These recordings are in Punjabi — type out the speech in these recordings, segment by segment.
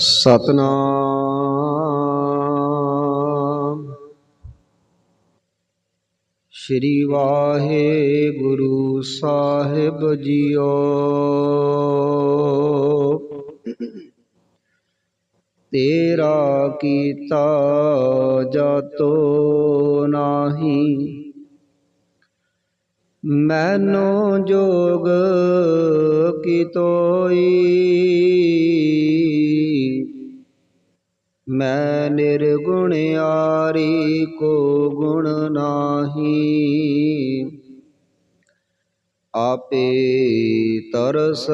ਸਤਨਾਮ। ਸ੍ਰੀ ਵਾਹਿਗੁਰੂ ਸਾਹਿਬ ਜੀਓ। ਤੇਰਾ ਕੀਤਾ ਜਾਤੋ ਨਾਹੀ ਮੈਨੋ ਜੋਗ ਕੀ ਤੋਈ। ਮੈਂ ਨਿਰਗੁਣ ਨਿਰਗੁਣਿਆਰੀ ਕੋ ਗੁਣ ਨਾਹੀ। ਆਪੇ ਤਰਸ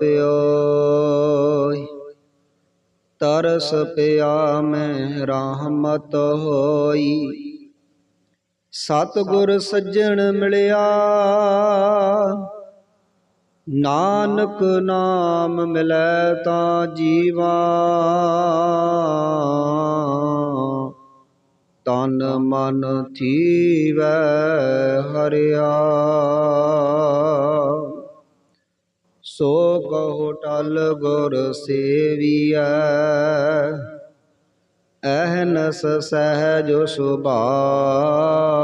ਪਿਓਈ, ਤਰਸ ਪਿਆ ਮੈਂ ਰਹਿਮਤ ਹੋਈ। ਸਤਿਗੁਰ ਸੱਜਣ ਮਿਲਿਆ ਨਾਨਕ ਨਾਮ ਮਿਲੈ ਤਾਂ ਜੀਵਾ। ਤਨ ਮਨ ਥੀਵੈ ਹਰਿਆ। ਸੋ ਕਹੋ ਟਲ ਗੁਰ ਸੇਵੀਐ। ਅਹਨਸ ਸਹਿਜ ਸੁਭਾਇ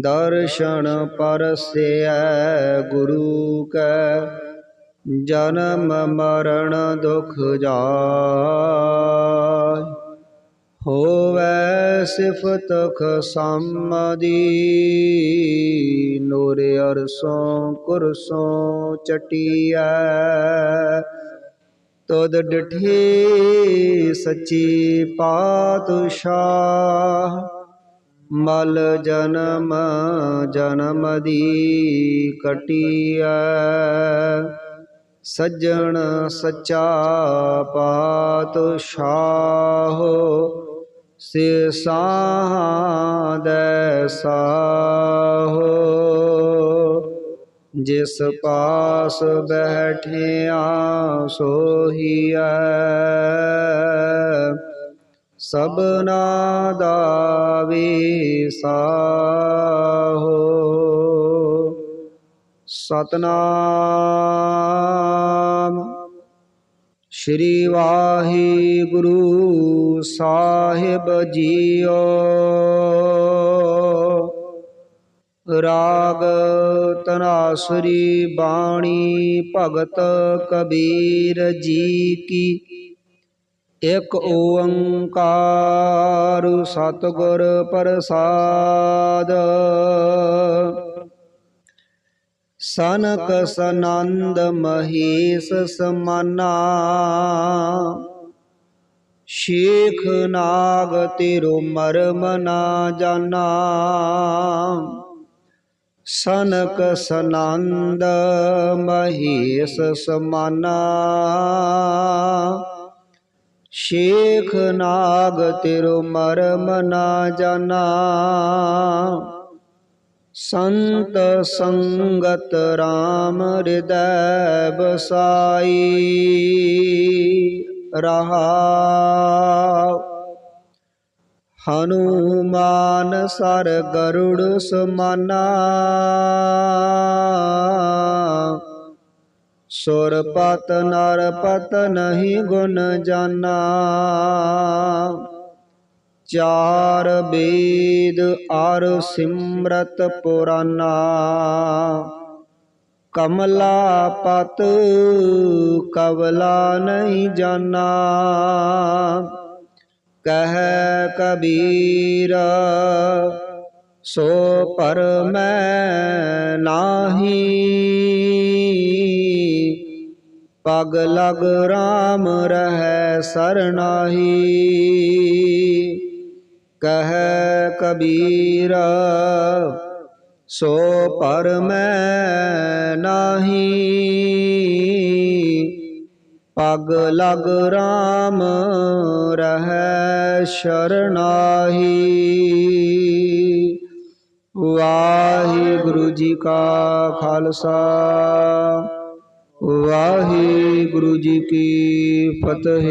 ਦਰਸ਼ਨ ਪਰਸੈ ਗੁਰੂ ਕੈ, ਜਨਮ ਮਰਨ ਦੁਖ ਜਾਇ ਹੋਵੈ ਸਿਫਤ ਖਸਮਦੀ ਨੂਰ ਅਰਸੋਂ ਕੁਰਸੋਂ ਚਟੀਐ। ਤੁਧ ਡਿਠੀ ਸੱਚੀ ਪਾਤਸ਼ਾਹ ਮਲ ਜਨਮ ਜਨਮ ਦੀ ਕਟਿਆ ਸੱਜਣ ਸੱਚਾ ਪਾਤਸ਼ਾਹ ਸੇ ਸਾਦੈ ਸਾਹੋ। ਜਿਸ ਪਾਸ ਬੈਠਿਆ ਸੋਹੀਐ। ਸਬਨਾ ਦਾ ਵਿਸਾਹੋ ਸਤਨਾਮ। ਸ਼੍ਰੀ ਵਾਹਿਗੁਰੂ ਸਾਹਿਬ ਜੀਓ। ਰਾਗ ਤਨਾਸਰੀ ਬਾਣੀ ਭਗਤ ਕਬੀਰ ਜੀ ਕੀ ਇਕ ਓੰਕਾਰ ਸਤਿਗੁਰ ਪ੍ਰਸਾਦ। ਸਨਕ ਸਨੰਦ ਮਹੇਸ਼ ਸਮਾਨਾ। ਸ਼ੇਖ ਨਾਗ ਤੇਰੋ ਮਰਮ ਨਾ ਜਾਣਾ ਸਨਕ ਸਨੰਦ ਮਹੇਸ਼ ਸਮਾਨਾ। ਸ਼ੇਖ ਨਾਗ ਤੇਰੋ ਮਰਮ ਨਾ ਜਾਣਾ। ਸੰਤ ਸੰਗਤ RAM ਹਿਰਦੈ ਬਸਾਈ ਰਹਾਉ। ਹਨੂਮਾਨ ਸਰ ਗਰੁੜ ਸਮਾਨਾ। ਸੁਰ ਪਤ ਨਰ ਪਤ ਨਹੀਂ ਗੁਣ ਜਾਨਾ। ਚਾਰ ਬੇਦ ਅਰ ਸਿਮਰਤ ਪੁਰਾਨਾ। ਕਮਲਾ ਪਤ ਕਵਲਾ ਨਹੀਂ ਜਾਨਾ। ਕਹਿ ਕਬੀਰ, ਸੋ ਪਰ ਮੈਂ ਨਾਹੀ। ਪਗ ਲਗ RAM ਰਹਿ ਸਰਨਾਹੀ। ਕਹਿ ਕਬੀਰ, ਸੋ ਪਰ ਮੈਂ ਨਾਹੀ। ਪਗ ਲਗ RAM ਰਹਿ ਸ਼ਰਨਾਹੀ। ਵਾਹਿਗੁਰੂ ਜੀ ਕਾ ਖਾਲਸਾ। ਵਾਹਿਗੁਰੂ ਜੀ ਕੀ ਫਤਿਹ।